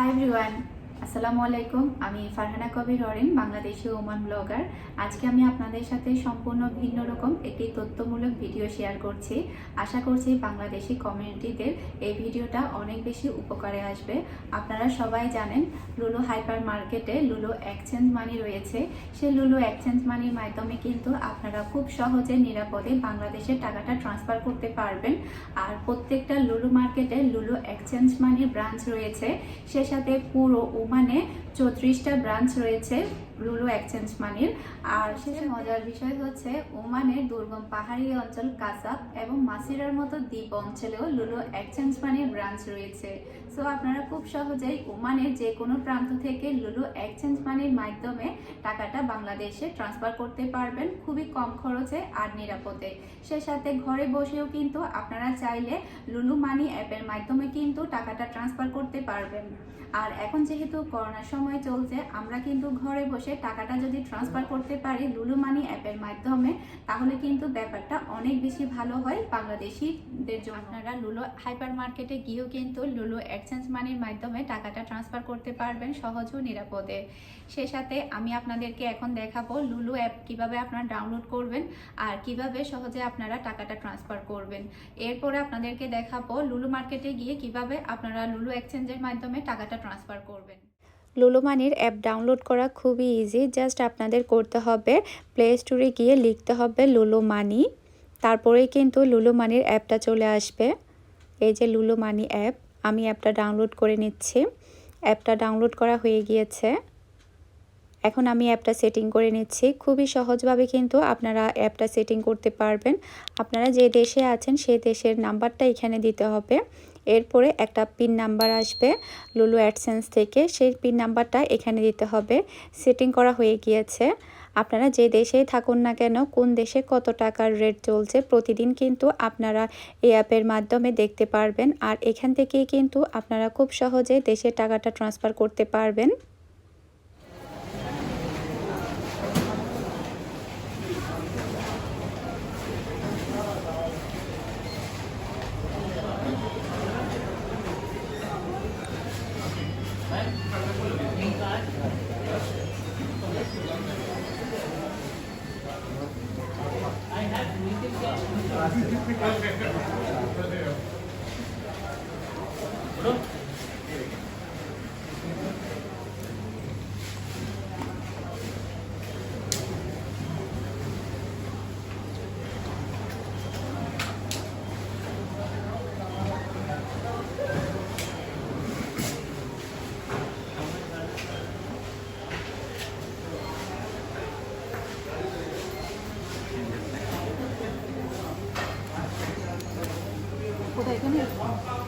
Hi everyone আসসালামু আলাইকুম, আমি ফারহানা কবির ররেন বাংলাদেশি ওমান ব্লগার আজকে আমি আপনাদের সাথে সম্পূর্ণ ভিন্ন রকম একটি তথ্যমূলক ভিডিও শেয়ার করছি। আশা করছি বাংলাদেশি কমিউনিটিদের এই ভিডিওটা অনেক বেশি উপকারে আসবে। আপনারা সবাই জানেন, লুলু হাইপার মার্কেটে লুলু এক্সচেঞ্জ মানি রয়েছে। সেই লুলু এক্সচেঞ্জ মানির মাধ্যমে কিন্তু আপনারা খুব সহজে নিরাপদে বাংলাদেশে টাকাটা ট্রান্সফার করতে পারবেন। আর প্রত্যেকটা লুলু মার্কেটে লুলু এক্সচেঞ্জ মানির ব্রাঞ্চ রয়েছে। সে সাথে পুরো ওমানে চৌত্রিশটা ব্রাঞ্চ রয়েছে। লুলু এক্সচেঞ্জ মানির। আর শেষে মজার বিষয় হচ্ছে ওমানের দুর্গম পাহাড়ি অঞ্চল কাসাব এবং মাসিরার মতো দ্বীপ অঞ্চলেও লুলু এক্সচেঞ্জ মানির ব্রাঞ্চ রয়েছে। সো আপনারা খুব সহজেই ওমানের যে কোনো প্রান্ত থেকে লুলু এক্সচেঞ্জ মানির মাধ্যমে টাকাটা বাংলাদেশে ট্রান্সফার করতে পারবেন খুবই কম খরচে আর নিরাপদে। সে সাথে ঘরে বসেও কিন্তু আপনারা চাইলে লুলু মানি অ্যাপের মাধ্যমে কিন্তু টাকাটা ট্রান্সফার করতে পারবেন। আর এখন যেহেতু করোনার সময় চলছে আমরা কিন্তু ঘরে বসে টাকাটা যদি ট্রান্সফার করতে পারি লুলু মানি অ্যাপের মাধ্যমে, তাহলে কিন্তু ব্যাপারটা অনেক বেশি ভালো হয় বাংলাদেশিদের জন্য। আপনারা লুলু হাইপার মার্কেটে গিয়েও কিন্তু লুলু এক্সচেঞ্জ মানির মাধ্যমে টাকাটা ট্রান্সফার করতে পারবেন সহজ ও নিরাপদে। সে সাথে আমি আপনাদেরকে এখন দেখাবো লুলু অ্যাপ কীভাবে আপনারা ডাউনলোড করবেন আর কীভাবে সহজে আপনারা টাকাটা ট্রান্সফার করবেন। এরপরে আপনাদেরকে দেখাবো লুলু মার্কেটে গিয়ে কীভাবে আপনারা লুলু এক্সচেঞ্জের মাধ্যমে টাকাটা ট্রান্সফার করবেন। লুলু মানির অ্যাপ ডাউনলোড করা খুবই ইজি জাস্ট আপনাদের করতে হবে প্লে স্টোরে গিয়ে লিখতে হবে লুলু মানি তারপরেই কিন্তু লুলু মানির অ্যাপটা চলে আসবে। এই যে লুলু মানি অ্যাপ, আমি অ্যাপটা ডাউনলোড করে নিচ্ছি। অ্যাপটা ডাউনলোড করা হয়ে গিয়েছে। এখন আমি অ্যাপটা সেটিং করে নিচ্ছি। খুবই সহজভাবে কিন্তু আপনারা অ্যাপটা সেটিং করতে পারবেন। আপনারা যে দেশে আছেন সেই দেশের নাম্বারটা এখানে দিতে হবে। এরপরে একটা পিন নাম্বার আসবে লুলু অ্যাডসেন্স থেকে। সেই পিন নাম্বারটা এখানে দিতে হবে। সেটিং করা হয়ে গিয়েছে। আপনারা যে দেশেই থাকুন না কেন, কোন দেশে কত টাকার রেট চলছে প্রতিদিন কিন্তু আপনারা এই অ্যাপের মাধ্যমে দেখতে পারবেন। আর এখান থেকেই কিন্তু আপনারা খুব সহজে দেশের টাকাটা ট্রান্সফার করতে পারবেন। 그럼? Thầy có.